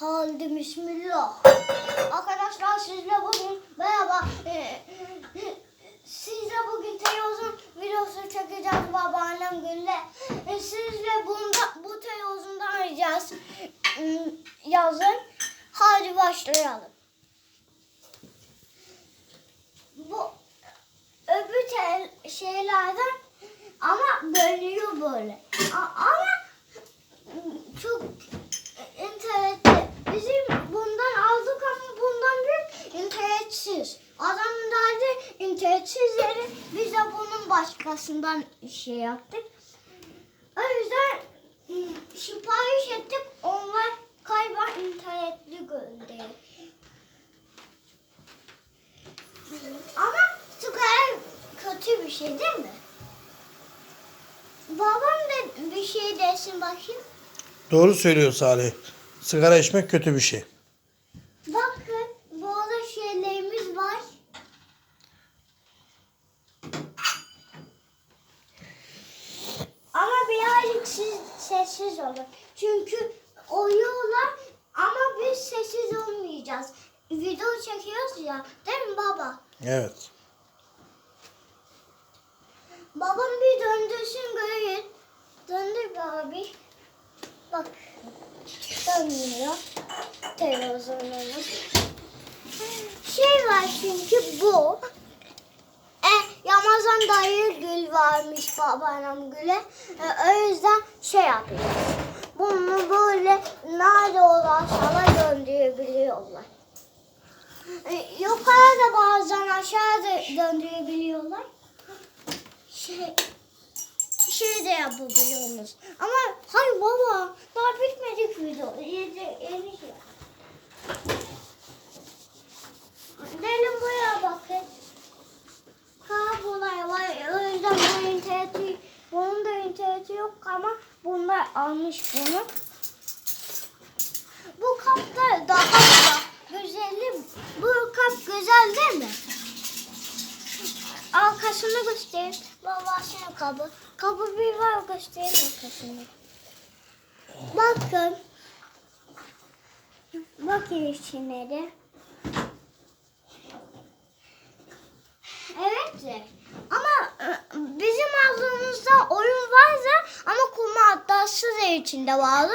Halde bismillah. Arkadaşlar sizle bugün merhaba. Ee, sizle bugün televizyon videosu çekeceğiz babaannem. Ee, sizle bunda, bu televizyondan arayacağız. Ee, Yazın. Hadi başlayalım. Bu öbür tel şeylerden ama bölüyor böyle. A- ama çok bizim bundan aldık ama bundan büyük internetsiz. Adam derdi internetsizleri biz de bunun başkasından şey yaptık. O yüzden ım, sipariş ettik. Onlar kayba internetli gönderdi. Ama sigara kötü bir şey değil mi? Babam da bir şey desin bakayım. Doğru söylüyor Salih. Sigara içmek kötü bir şey. Bakın burada şeylerimiz var. Ama birazcık siz sessiz olun. Çünkü oynuyorlar ama biz sessiz olmayacağız. Video çekiyoruz ya değil mi baba? Evet. Babam bir döndürsün görün. Döndür be abi. Bak. Dönmüyor. Televizyonumuz. Şey var çünkü bu. E, Ramazan dayı gül varmış babaannem güle. E, o yüzden şey yapıyor. Bunu böyle nerede olursa döndürebiliyorlar. E, yukarıda bazen aşağıda döndürebiliyorlar şey şey de yapabiliyorsunuz. Ama hayır baba daha bitmedik video. Yedi, yeni şey. Gelin buraya bakın. Kablolar var. O yüzden bu interneti, bunun da interneti yok ama bunlar almış bunu. Bu kap da daha da güzeli. Bu kap güzel değil mi? Arkasını göstereyim. Baba sen kabı. Kabı bir var göstereyim arkasını. Bakın. Bakın içine de. Evet. Ama e, bizim aldığımızda oyun vardı ama kumandası da içinde vardı.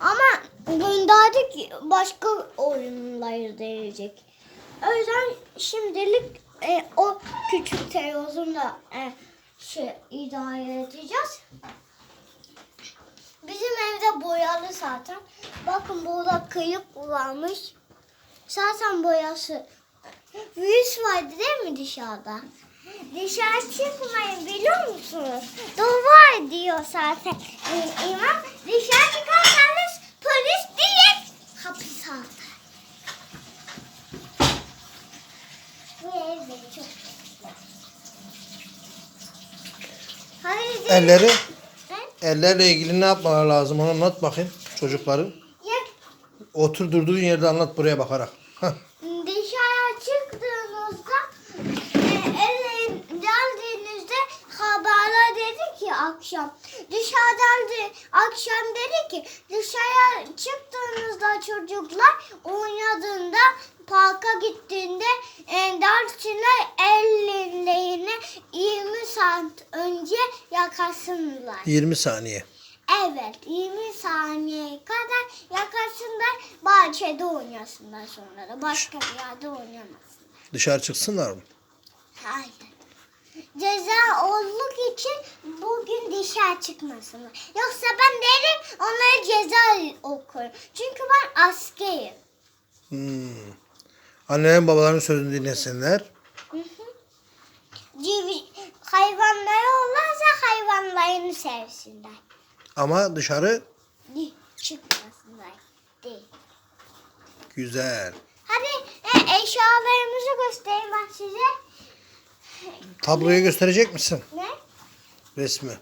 Ama gönderdik başka oyunları deneyecek. O yüzden şimdilik e, o küçük televizyonla e, şey idare edeceğiz. Bizim evde boyalı zaten. Bakın burada kıyık varmış. Zaten boyası. Virüs vardı değil mi dışarıda? Dışarı çıkmayın biliyor musunuz? Duvar diyor zaten. İmam dışarı çıkarsanız polis direkt hapis aldı. Bu ev beni çok güzel. Elleri, ellerle ilgili ne yapmalar lazım onu anlat bakayım çocukların. Otur durduğun yerde anlat buraya bakarak. Hah. dışarı çıktığınızda e, eve geldiğinizde haberler dedi ki akşam dışarıdan de, akşam dedi ki dışarı çıktığınızda çocuklar oynadığında parka gittiğinde e, dersine ellerine 20 saat önce yakasınlar. 20 saniye. Evet 20 saniye kadar yakasınlar bahçede oynasınlar sonra da başka bir yerde oynamasınlar. Dışarı çıksınlar mı? Hayır. Ceza olduk için bugün dışarı çıkmasınlar. Yoksa ben derim onlara ceza okurum. Çünkü ben askerim. Hmm. Annelerin babaların sözünü dinlesinler. Hı hı. Civi, hayvanları olursa hayvanlarını sevsinler. Ama dışarı Çıkmasınlar. Değil. güzel. Hadi e, eşyalarımızı göstereyim ben size. Tabloyu gösterecek misin? Ne? Resmi.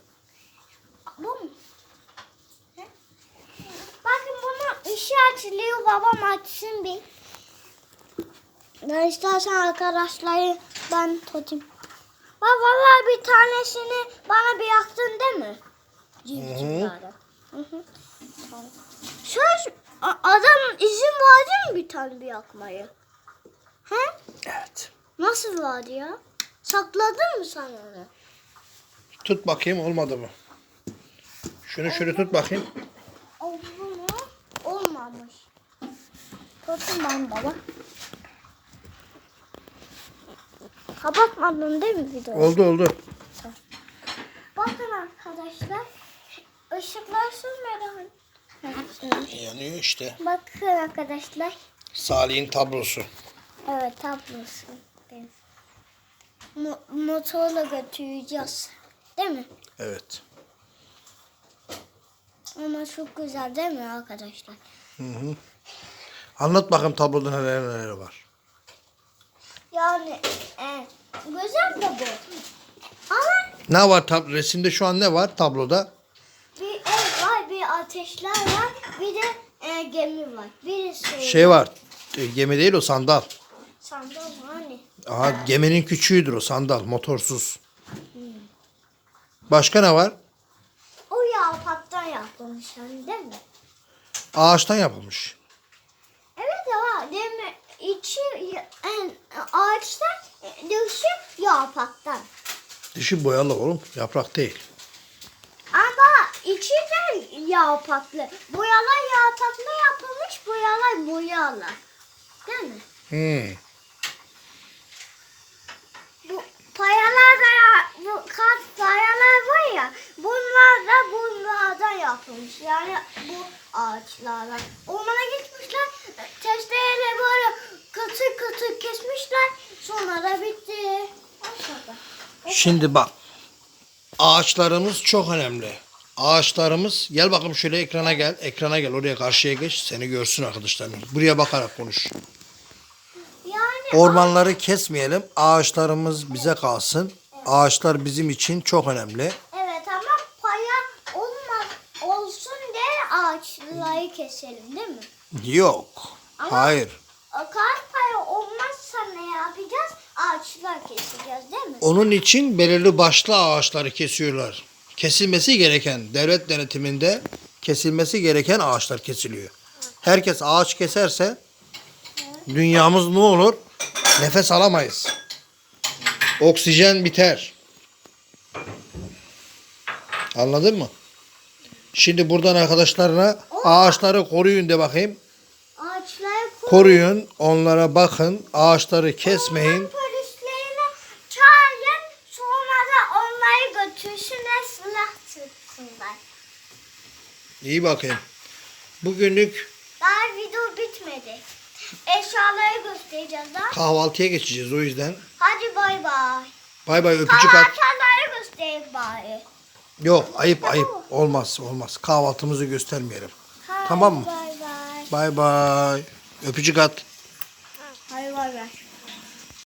Bu mu? Bakın bunun ışığı açılıyor. Babam açsın bir. Ben istersen arkadaşları ben tutayım. Bak vallahi bir tanesini bana bir yaktın değil mi? Civcivlerden. Hı hı. Tamam. Söz adam izin bir tane bir yakmayı? He? Evet. Nasıl var ya? Sakladın mı sen onu? Tut bakayım olmadı mı? Şunu şöyle tut bakayım. Oldu mu? Olmamış. Tuttum ben baba. Kapatmadın değil mi videoyu? Oldu oldu. Bakın arkadaşlar. Işıklar sönmedi. Yanıyor işte. Bakın arkadaşlar. Salih'in tablosu. Evet tablosu. Mo- motorla götüreceğiz. Değil mi? Evet. Ama çok güzel değil mi arkadaşlar? Hı hı. Anlat bakalım tabloda neler neler var. Yani e, güzel de bu. Ama Ne var tab resimde şu an ne var tabloda? bir ev var, bir ateşler var, bir de e, gemi var. Birisi Şey var. e, Gemi değil o sandal. sandal var. Aha geminin küçüğüdür o sandal motorsuz. Başka ne var? O yapraktan yapılmış hani değil mi? Ağaçtan yapılmış. Evet ama mi? İçi en ağaçtan, dışı yapraktan. Dışı boyalı oğlum yaprak değil. Ama içi de yapraklı. Boyalar yapraklı yapılmış, boyalar boyalı. Değil mi? Hmm. Bu payalar da ya, bu kart payalar var ya, bunlar da bunlardan yapılmış. Yani bu ağaçlardan. Ormana gitmişler, testereyle böyle katır katır kesmişler. Sonra da bitti. Şimdi bak. Ağaçlarımız çok önemli. Ağaçlarımız gel bakalım şöyle ekrana gel. Ekrana gel oraya karşıya geç. Seni görsün arkadaşlarımız. Buraya bakarak konuş. Yani Ormanları kesmeyelim. Ağaçlarımız bize kalsın. Ağaçlar bizim için çok önemli. evet ama paya olmaz olsun diye ağaçları keselim değil mi? Yok. Ama- Hayır. Kart paya olmazsa ne yapacağız? Ağaçlar keseceğiz değil mi? Onun için belirli başlı ağaçları kesiyorlar. Kesilmesi gereken devlet denetiminde kesilmesi gereken ağaçlar kesiliyor. Herkes ağaç keserse dünyamız ne olur? Nefes alamayız. Oksijen biter. Anladın mı? Şimdi buradan arkadaşlarına ağaçları koruyun de bakayım. Ağaçları. Koruyun, onlara bakın, ağaçları kesmeyin. Polislerine çağırın. Sonra da onları götürsünler silah sıksınlar. İyi bakayım. Bugünlük Daha video bitmedi. Eşyaları göstereceğiz daha. kahvaltıya geçeceğiz o yüzden. Bay bay. Bay bay öpücük at. Kahvaltıları göstereyim bari. Yok ayıp ayıp. Olmaz olmaz. Kahvaltımızı göstermeyelim. Hadi Tamam mı? Bay bay. Bay bay. Öpücük at. Bay bay.